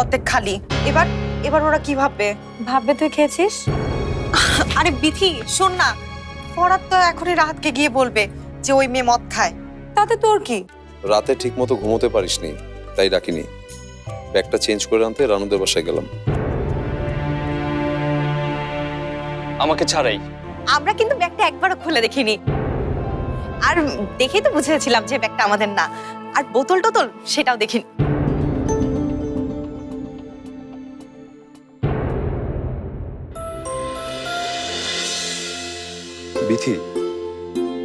অর্ধেক খালি। এবার এবার ওরা কি ভাববে? ভাববে তুই খেয়েছিস? আরে বিথি শোন না। ফরাত তো এখনই রাহাতকে গিয়ে বলবে যে ওই মেয়ে মদ খায়। তাতে তোর কি? রাতে ঠিক মতো ঘুমোতে পারিসনি তাই ডাকিনি। ব্যাগটা চেঞ্জ করে আনতে রানুদের বাসায় গেলাম। আমাকে ছাড়াই। আমরা কিন্তু ব্যাগটা একবারও খুলে দেখিনি। আর দেখেই তো বুঝেছিলাম যে ব্যাগটা আমাদের না। আর বোতল টোতল সেটাও দেখিনি।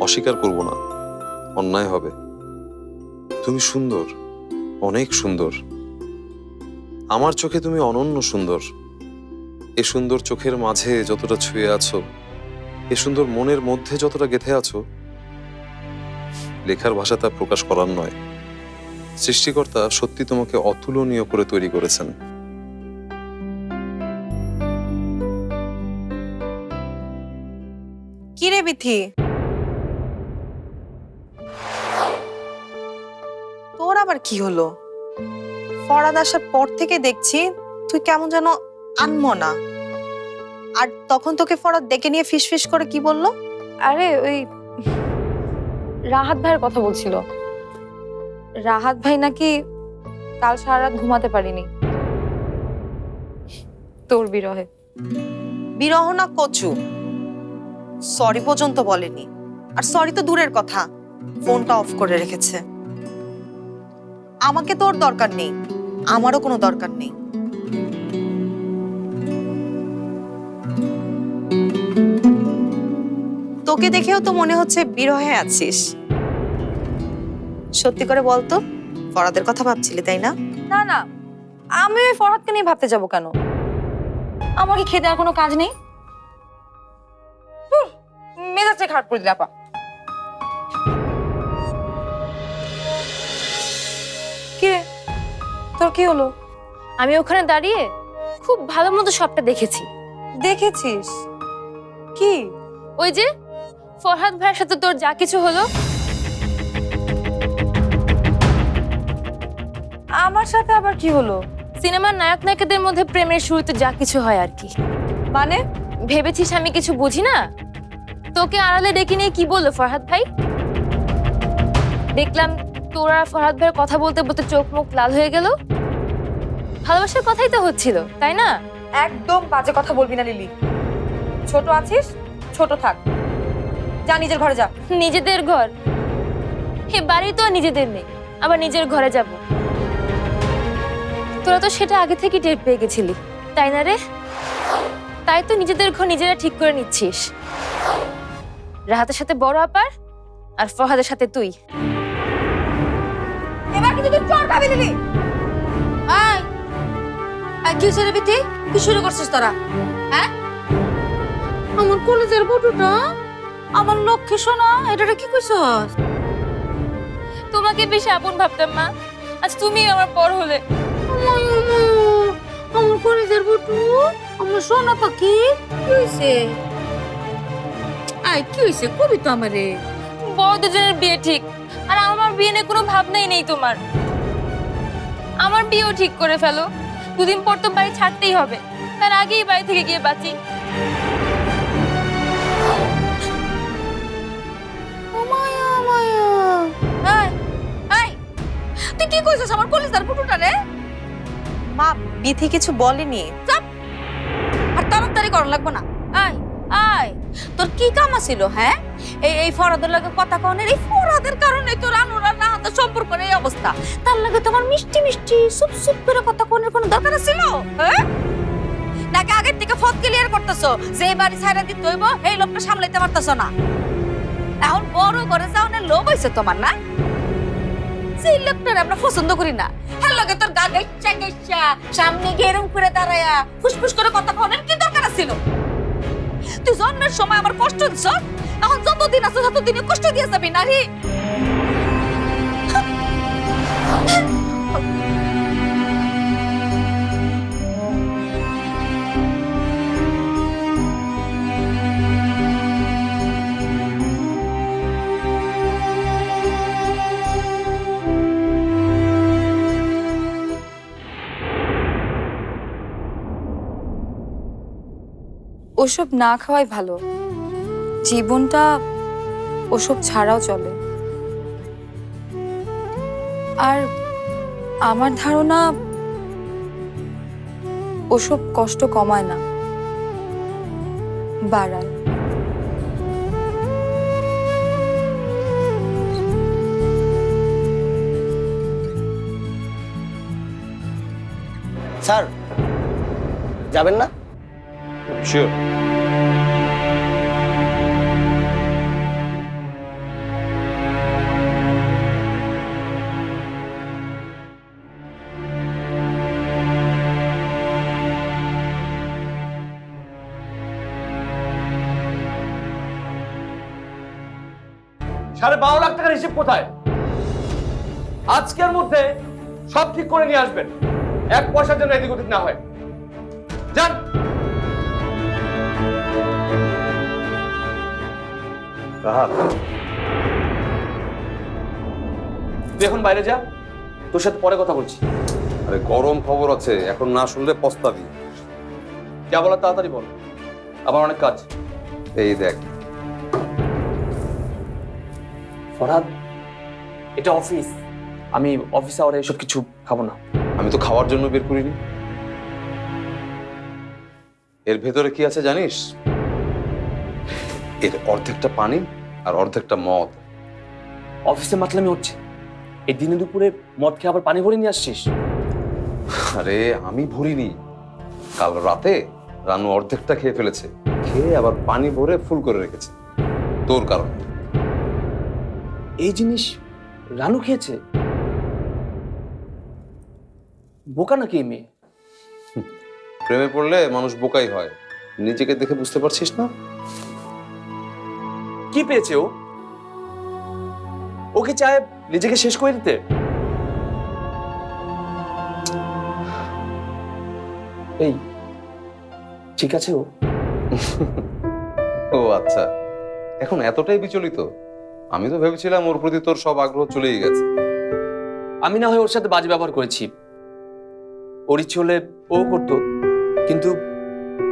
অস্বীকার করব না। অন্যায় হবে। তুমি সুন্দর, অনেক সুন্দর। আমার চোখে তুমি অনন্য সুন্দর। এ সুন্দর চোখের মাঝে যতটা ছুঁয়ে আছো, এ সুন্দর মনের মধ্যে যতটা গেথে আছো, লেখার ভাষা তা প্রকাশ করার নয়। সৃষ্টিকর্তা সত্যি তোমাকে অতুলনীয় করে তৈরি করেছেন। কি রে বিথি? কি হলো? ফরাদ আসার পর থেকে দেখছি তুই কেমন যেন আনমনা। আর তখন তোকে ফরাদ ডেকে নিয়ে ফিস ফিস করে কি বলল? আরে ওই রাহাত ভাইয়ের কথা বলছিল। রাহাত ভাই নাকি কাল সারা রাত ঘুমাতে পারিনি। তোর বিরহে। বিরহ না কচু? সরি পর্যন্ত বলেনি। আর সরি তো দূরের কথা। ফোনটা অফ করে রেখেছে। আমাকে তোর দরকার নেই। আমারও কোনো দরকার নেই। তোকে দেখেও তো মনে হচ্ছে বিরহে আছিস। সত্যি করে বলতো ফরাদের কথা ভাবছিলি তাই না? না না আমি ওই ফরহাদকে নিয়ে ভাবতে যাব কেন? আমার কি খেতে আর কোনো কাজ নেই? ধুর, মেজাজে খারাপ করে দিলে তোর কি হলো? আমি ওখানে দাঁড়িয়ে খুব ভালো মতো সবটা দেখেছি। দেখেছিস? কি? ওই যে ফরহাদ ভাইয়ের সাথে তোর যা কিছু হলো। আমার সাথে আবার কি হলো? সিনেমার নায়ক নায়িকাদের মধ্যে প্রেমের শুরুতে যা কিছু হয় আর কি। মানে? ভেবেছিস আমি কিছু বুঝি না? তোকে আড়ালে ডেকে নিয়ে কি বলল ফরহাদ ভাই? দেখলাম তোর আর ফরহাদ ভাইয়ের কথা বলতে বলতে চোখ মুখ লাল হয়ে গেল। ভালোবাসার কথাই তো হচ্ছিল তাই না? একদম বাজে কথা বলবি না লিলি। ছোট আছিস ছোট থাক। যা নিজের ঘরে যা। নিজেদের ঘর? হে বাড়ি তো নিজেদের নেই আবার নিজের ঘরে যাব। তোরা তো সেটা আগে থেকে টের পেয়ে গেছিলি তাই না রে? তাই তো নিজেদের ঘর নিজেরা ঠিক করে নিচ্ছিস। রাহাতের সাথে বড় আপার আর ফহাদের সাথে তুই। এবার কিন্তু তুই চোর খাবি কি হয়েছে রে বিথি কি শুরু করছিস তোরা? হ্যাঁ? আমার কলেজের বটুটা আমার লক্ষ্মী সোনা এটা কি কইছস? তোমাকে বেশি আপন ভাবতাম মা। আজ তুমি আমার পর হলে। আমার কলেজের বটু আমার সোনা পাখি কি হয়েছে? আয় কি হয়েছে? কবি তো আমারে। বড় দুজনের বিয়ে ঠিক আর আমার বিয়ে নিয়ে কোনো ভাবনাই নেই তোমার। আমার বিয়েও ঠিক করে ফেলো। দুদিন পর তো বাড়ি ছাড়তেই হবে। তার আগেই বাড়ি থেকে গিয়ে বাঁচি। তুই কি কইছস আমার কলেজের বটুটা রে? মা বিথি কিছু বলেনি। আর তাড়াতাড়ি করা লাগবে না। আয় আয় তোর কি কাম আছিল হ্যাঁ? এই এই ফরাদের লাগে কথা কনের এই ফরাদের কারণে তোর আনুরা না হাতে সম্পর্কের এই অবস্থা। তার লাগে তোমার মিষ্টি মিষ্টি, সুপ সুপ করে কথা কনের কোনো দরকার ছিল হ্যাঁ? নাকি আগের থেকে ফত ক্লিয়ার করতেছো? যে বাড়ি ছাইরা দিতে হইব, এই লোকটা সামলাইতে পারতেছো না। এখন বড় করে যাওয়ার লোভ হয়েছে তোমার, না? সেই লোকটার আমরা পছন্দ করি না হ্যাঁ লগে তোর গা গাইচ্ছা গাইচ্ছা, সামনে গিয়ে করে দাঁড়ায়া, ফুসফুস করে কথা কনের কি দরকার ছিল তুই জন্মের সময় আমার কষ্ট দিছ? এখন যতদিন আছে ততদিনে কষ্ট দিয়ে যাবি, নারী! ওসব না খাওয়াই ভালো। জীবনটা ওসব ছাড়াও চলে। আর আমার ধারণা ওসব কষ্ট কমায় না। বাড়ায়। স্যার যাবেন না? শিওর সাড়ে বারো লাখ টাকার হিসেব কোথায়? আজকের মধ্যে সব ঠিক করে নিয়ে আসবেন। এক পয়সার জন্য এদিক ওদিক না হয়। যান। তুই এখন বাইরে যা। তোর সাথে পরে কথা বলছি। আরে গরম খবর আছে। এখন না শুনলে পস্তাবি। যা বলার তাড়াতাড়ি বল। আমার অনেক কাজ। এই দেখ। ফরহাদ এটা অফিস আমি অফিস আওয়ারে এসব কিছু খাব না। আমি তো খাওয়ার জন্য বের করিনি। এর ভেতরে কি আছে জানিস? এর অর্ধেকটা পানি আর অর্ধেকটা মদ। অফিসে মাতলামি হচ্ছে। এই দিনে দুপুরে মদ খেয়ে আবার পানি ভরে নিয়ে আসছিস? আরে আমি ভরিনি। কাল রাতে রানু অর্ধেকটা খেয়ে ফেলেছে। খেয়ে আবার পানি ভরে ফুল করে রেখেছে। তোর কারণ। এই জিনিস রানু খেয়েছে? বোকা নাকি এই মেয়ে? প্রেমে পড়লে মানুষ বোকাই হয়। নিজেকে দেখে বুঝতে পারছিস না? কি পেয়েছে ও? ও কি চায় নিজেকে শেষ করে দিতে? এই ঠিক আছে ও? ও আচ্ছা। এখন এতটাই বিচলিত? আমি তো ভেবেছিলাম ওর প্রতি তোর সব আগ্রহ চলেই গেছে। আমি না হয় ওর সাথে বাজে ব্যবহার করেছি। ওর ইচ্ছে হলে ও করতো কিন্তু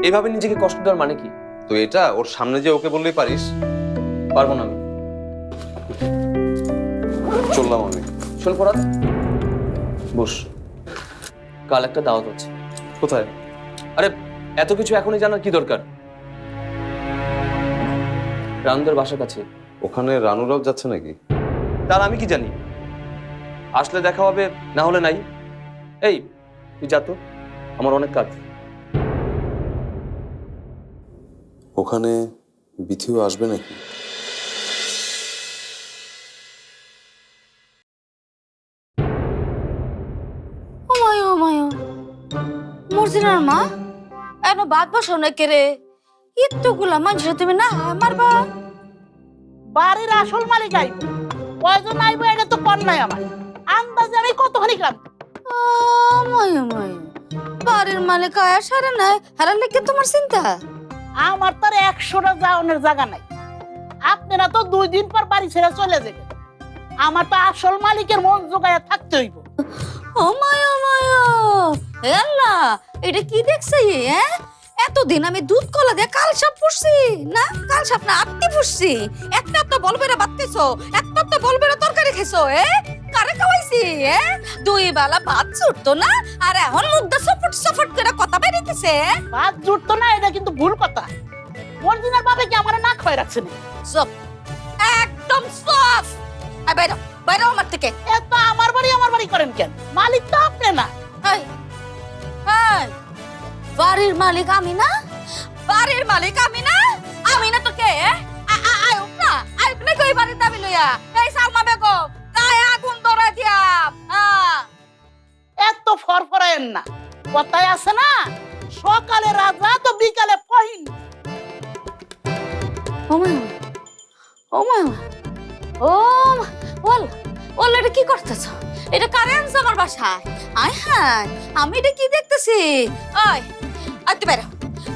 এভাবে নিজেকে কষ্ট দেওয়ার মানে কি? তো এটা ওর সামনে যে ওকে বললেই পারিস। পারব না আমি। চললাম আমি। শোন পড়া বস কাল একটা দাওয়াত হচ্ছে কোথায়? আরে এত কিছু এখনই জানার কি দরকার? রানুদের বাসার কাছে। ওখানে রানুরাও যাচ্ছে নাকি? তার আমি কি জানি? আসলে দেখা হবে না হলে নাই। এই তুই যা তো আমার অনেক কাজ। ওখানে বিথিও আসবে নাকি? মর্জিনার মা এনো বাদ বসো না কেরে ইত্তগুলা মানুষের তুমি না আমার মারবা বাড়ির আসল মালিক আইব কয়জন আইব এটা তো কর নাই আমার। আন্দাজে আমি কতখানি গ্রাম বাড়ির মালিক আয়া সারে নাই হারার লেগে তোমার চিন্তা? আমার তার একশোটা যাওয়ানোর জায়গা নাই। আপনারা তো দুই দিন পর বাড়ি ছেড়ে চলে যাবেন। আমার তো আসল মালিকের মন জোগায় থাকতে হইব। ও ওমায় ওমায় আল্লাহ এটা কি দেখছে হ্যাঁ? এতদিন আমি দুধ কলা দিয়ে কাল সাপ পুষছি না? কাল সাপ না আত্মি পুষছি। একটা তো বলবে না বাত্তিছো একটা তো বলবে না তরকারি খেছো এ? কারে খাওয়াইছি এ? দুই বেলা ভাত ছুটতো না? আর এখন মুদ্দা সফট সফট করে কথা বেরিতেছে ভাত জুটতো না এটা কিন্তু ভুল কথা। মর্জিনার বাবা কি আমার না খয় রাখছে না সব। একদম সফ। আই বাইরো বাইরো আমার থেকে। এত আমার বাড়ি আমার বাড়ি করেন কেন? মালিক তো আপনি না। এই এই। বাড়ির মালিক আমি না? বাড়ির মালিক আমি না? আমি না তো কে আয় না আয় না কই বাড়ির দাবি লইয়া? এই সালমা বেগম গায়ে আগুন ধরে দিয়া এত ফরফরায়েন না কথায় আছে না সকালে রাজা তো বিকালে ফহিন। ওমা ওমা ও বল বল এটা কি করতেছ? এটা কারে আনছে আমার বাসায়? আয় হ্যাঁ আমি এটা কি দেখতেছি? আয়। আয় তুই বাইরো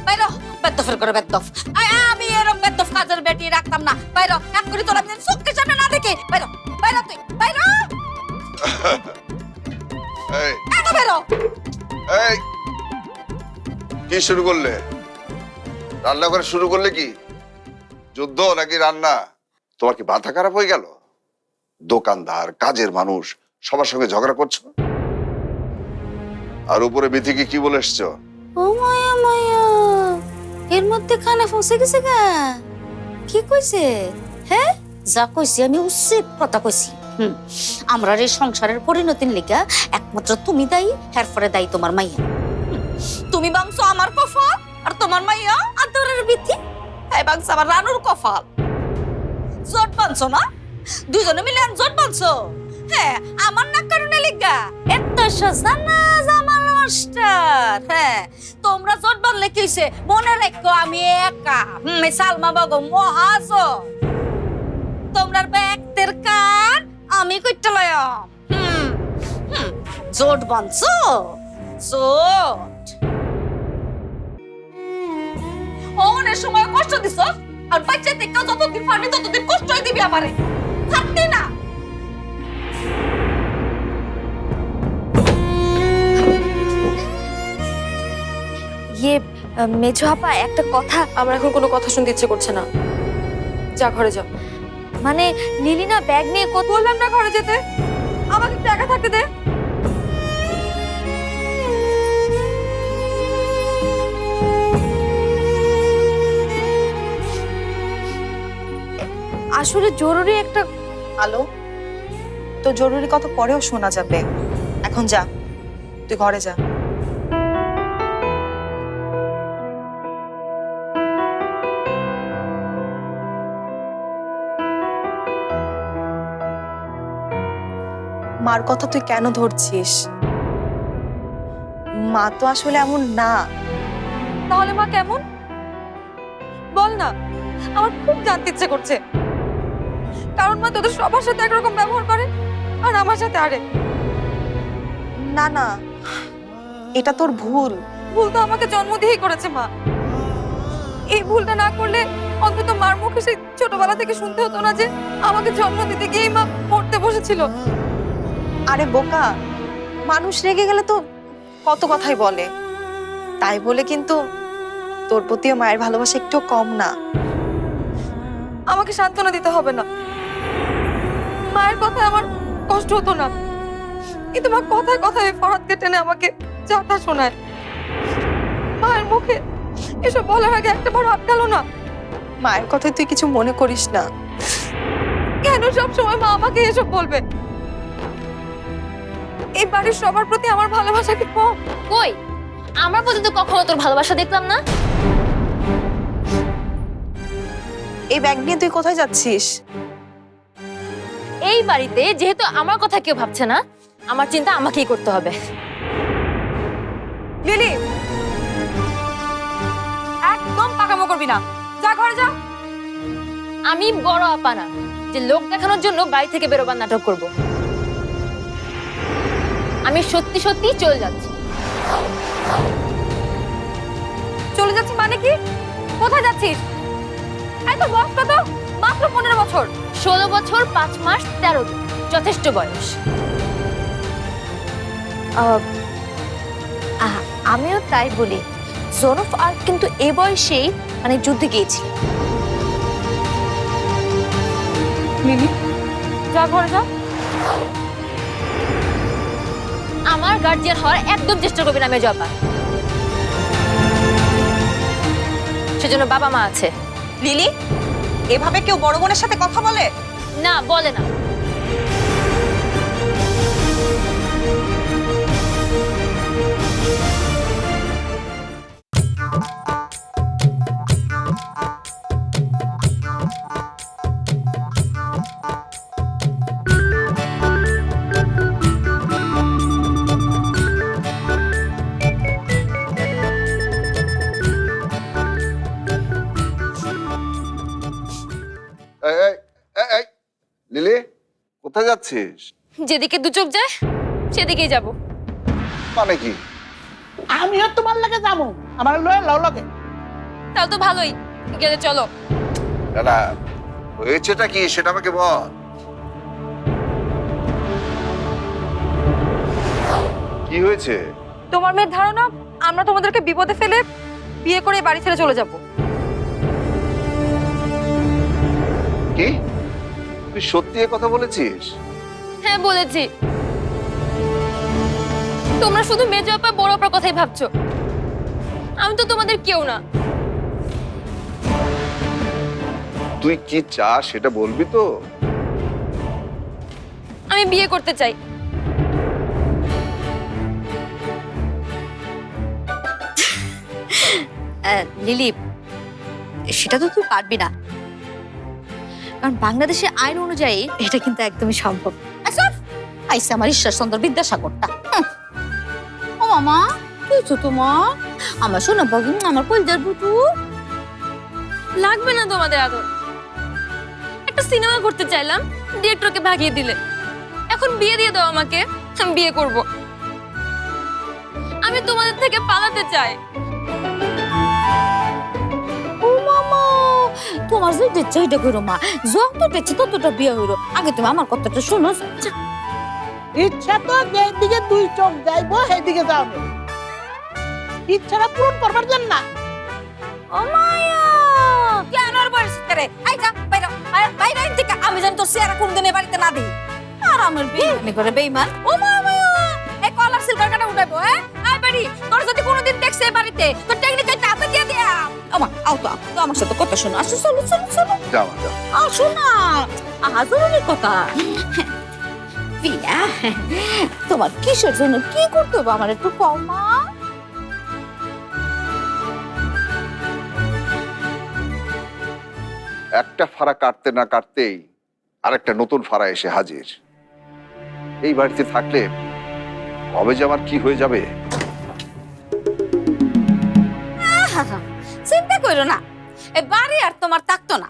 বাইরো বেদ্দফের করে বেদ্দফ আয় আমি এরকম বেদ্দফ কাজের বেটি রাখতাম না। বাইরো এক করে তোরা চোখের সামনে না দেখে। বাইরো বাইরো তুই বাইরো। এই। কেন বাইরো। এই কি শুরু করলে? রান্না করে শুরু করলে কি? যুদ্ধ নাকি রান্না? তোমার কি মাথা খারাপ হয়ে গেল? দোকানদার কাজের মানুষ সবার সঙ্গে ঝগড়া করছ? আর উপরে বিথিকে কি বলে এসছো? ও মায়া মায়া। এর মধ্যে কানে ফসে গেছে গা। কি কইছে? হ্যাঁ যা কইছি আমি উচিত কথা কইছি। হুম। আমরা এই সংসারের পরিণতির লিগা একমাত্র তুমি দায়ী এর পরে দায়ী তোমার মাইয়া। তুমি বাংছো আমার কফাল, আর তোমার মাইয়া আদরের বিথি। এই বাংছো আমার রানুর কফাল। জোট বানছো না? দুজনে মিলে জোট বানছো? হ্যাঁ আমার না কারণে লিগা। এত সোজা না জামাল মাস্টার হ্যাঁ। তোমরা জোট বানলে কি হইছে? মনে রেখো, আমি একা। সালমা বাগো মহাজন। তোমরা ব্যক্তের আমি কইতে লয়াম জোট বানছো জোট। অনেক সময় কষ্ট দিছ, আর বাচ্চা থেকে যতদিন পারবি ততদিন কষ্টই দিবি আমারে। থাকতে না। ইয়ে মেজো আপা একটা কথা। আমার এখন কোনো কথা শুনতে ইচ্ছে করছে না। যা ঘরে যাও মানে লিলিনা ব্যাগ নিয়ে কত বললাম না ঘরে যেতে। আমাকে একটু একা থাকতে দে। আসলে জরুরি একটা আলো তো জরুরি কথা পরেও শোনা যাবে। এখন যা তুই ঘরে যা। মার কথা তুই কেন ধরছিস? মা তো আসলে এমন না। তাহলে মা কেমন? বল না আমার খুব জানতে ইচ্ছে করছে। কারণ মা তোদের সবার সাথে একরকম ব্যবহার করে আর আমার সাথে আরে। না না এটা তোর ভুল। ভুল তো আমাকে জন্ম দিয়েই করেছে মা। এই ভুলটা না করলে অন্তত মার মুখে সেই ছোটবেলা থেকে শুনতে হতো না যে আমাকে জন্ম দিতে গিয়েই মা মরতে বসেছিল। আরে বোকা, মানুষ রেগে গেলে তো কত কথাই বলে। তাই বলে কিন্তু তোর প্রতিও মায়ের ভালোবাসা একটু কম না। আমাকে সান্ত্বনা দিতে হবে না। মায়ের কথায় আমার কষ্ট হতো না। কিন্তু মা কথায় কথায় ফরাদকে টেনে আমাকে যাতা শোনায়। মায়ের মুখে এসব বলার আগে একটা বড় গেল না। মায়ের কথায় তুই কিছু মনে করিস না। কেন সব সময় মা আমাকে এসব বলবে? এই বাড়ির সবার প্রতি আমার ভালোবাসা কি কম? কই? আমার প্রতি তো কখনো তোর ভালোবাসা দেখলাম না? এই ব্যাগ নিয়ে তুই কোথায় যাচ্ছিস? এই বাড়িতে যেহেতু আমার কথা কেউ ভাবছে না আমার চিন্তা আমাকেই করতে হবে। লিলি! একদম পাকামো করবি না। যা ঘরে যা। আমি বড় আপানা যে লোক দেখানোর জন্য বাড়ি থেকে বেরোবার নাটক করব। আমি সত্যি সত্যি চলে যাচ্ছি। চলে যাচ্ছি মানে কি? কোথায় যাচ্ছিস? এই তোর বয়স কত? মাত্র পনেরো বছর। ষোলো বছর, পাঁচ মাস, তেরো দিন। যথেষ্ট বয়স। আমিও তাই বলি। জোন আর কিন্তু এ বয়সেই মানে যুদ্ধে গিয়েছিল। মিলি যা ঘরে যা। আমার গার্জিয়ান হওয়ার একদম চেষ্টা করবি না মেজো আপা। সেজন্য বাবা মা আছে। লিলি এভাবে কেউ বড় বোনের সাথে কথা বলে? না বলে না। যাচ্ছিস? যেদিকে দু চোখ যায় সেদিকেই যাব। মানে কি? আমিও তোমার লাগে যাব আমার লাও লাগে। তাও তো ভালোই গেলে চলো। দাদা হয়েছেটা কি সেটা আমাকে বল। কি হয়েছে? তোমার মেয়ের ধারণা আমরা তোমাদেরকে বিপদে ফেলে বিয়ে করে বাড়ি ছেড়ে চলে যাব। কি? তুই সত্যি এ কথা বলেছিস? হ্যাঁ বলেছি। তোমরা শুধু মেজো আপা বড় অপার কথাই ভাবছ। আমি তো তোমাদের কেউ না। তুই কি চাস সেটা বলবি তো? আমি বিয়ে করতে চাই। লিলি সেটা তো তুই পারবি না। কারণ বাংলাদেশের আইন অনুযায়ী এটা কিন্তু একদমই সম্ভব। আইসে আমার ঈশ্বরচন্দ্র বিদ্যাসাগরটা। ও মামা কিছু তোমার? আমার শোনা বাবু আমার কলজার বুটু লাগবে না তোমাদের আদর। একটা সিনেমা করতে চাইলাম, ডিরেক্টরকে ভাগিয়ে দিলে। এখন বিয়ে দিয়ে দাও আমাকে, আমি বিয়ে করব। আমি তোমাদের থেকে পালাতে চাই। তোমার যেটা চাইটা করো মা যতটা ইচ্ছে ততটা বিয়ে হইল। আগে তুমি আমার কথাটা শোনো। ইচ্ছা তো যেদিকে দুই চোখ যাইবো সেদিকে যাও ইচ্ছাটা পূরণ করবার জন্য। না ও মায়া কেন আর বলছিস রে? আই যা বাইরে বাইরে থেকে আমি জানি তোর চেহারা কোনদিন বাড়িতে না দিই আর আমার বেইমানি করে বেইমান। ও মায়া এই কলার কাটা উঠাইবো হ্যাঁ? আই বাড়ি তোর যদি কোনোদিন দেখছে বাড়িতে তোর টেকনিক হাতে দিয়ে দিয়া। আমা আও তো আও, তো আমার সাথে কথা শোনো আসো চলো চলো চলো যা মা, যা আসো না কথা পিয়া তোমার কিসের জন্য কি করতে হবে আমার একটু কম মা একটা ফাড়া কাটতে না কাটতেই আরেকটা নতুন ফাড়া এসে হাজির এই বাড়িতে থাকলে কবে যে আমার কি হয়ে যাবে করো না? এ বাড়ি আর তোমার থাকতো না।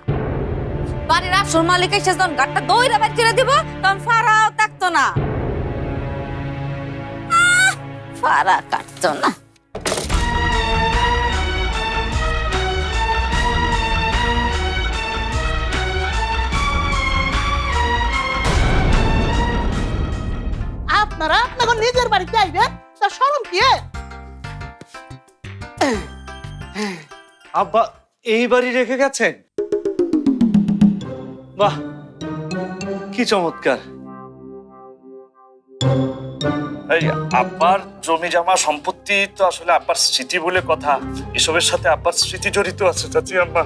বাড়ির আসল মালিক এসে যখন গাটটা দইরা বাইর করে দিব, তখন ফারাও থাকতো না। ফারা কাটতো না। নিজের বাড়িতে আইবেন, তা শরম কি? আব্বা এই বাড়ি রেখে গেছেন? বাহ কি চমৎকার। এই আব্বার জমি জমা সম্পত্তি তো আসলে আব্বার স্মৃতি বলে কথা। এসবের সাথে আব্বার স্মৃতি জড়িত আছে চাচি আম্মা।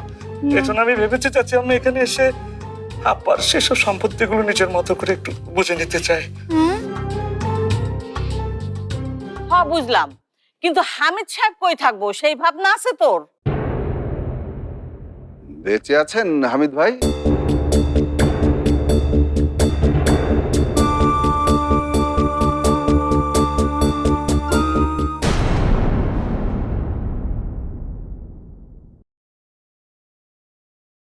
এজন্য আমি ভেবেছি চাচি আম্মা এখানে এসে আব্বার সেসব সম্পত্তিগুলো নিজের মতো করে একটু বুঝে নিতে চাই হ বুঝলাম। কিন্তু হামিদ সাহেব কই থাকব? সেই ভাবনা আছে তোর? বেঁচে আছেন হামিদ ভাই?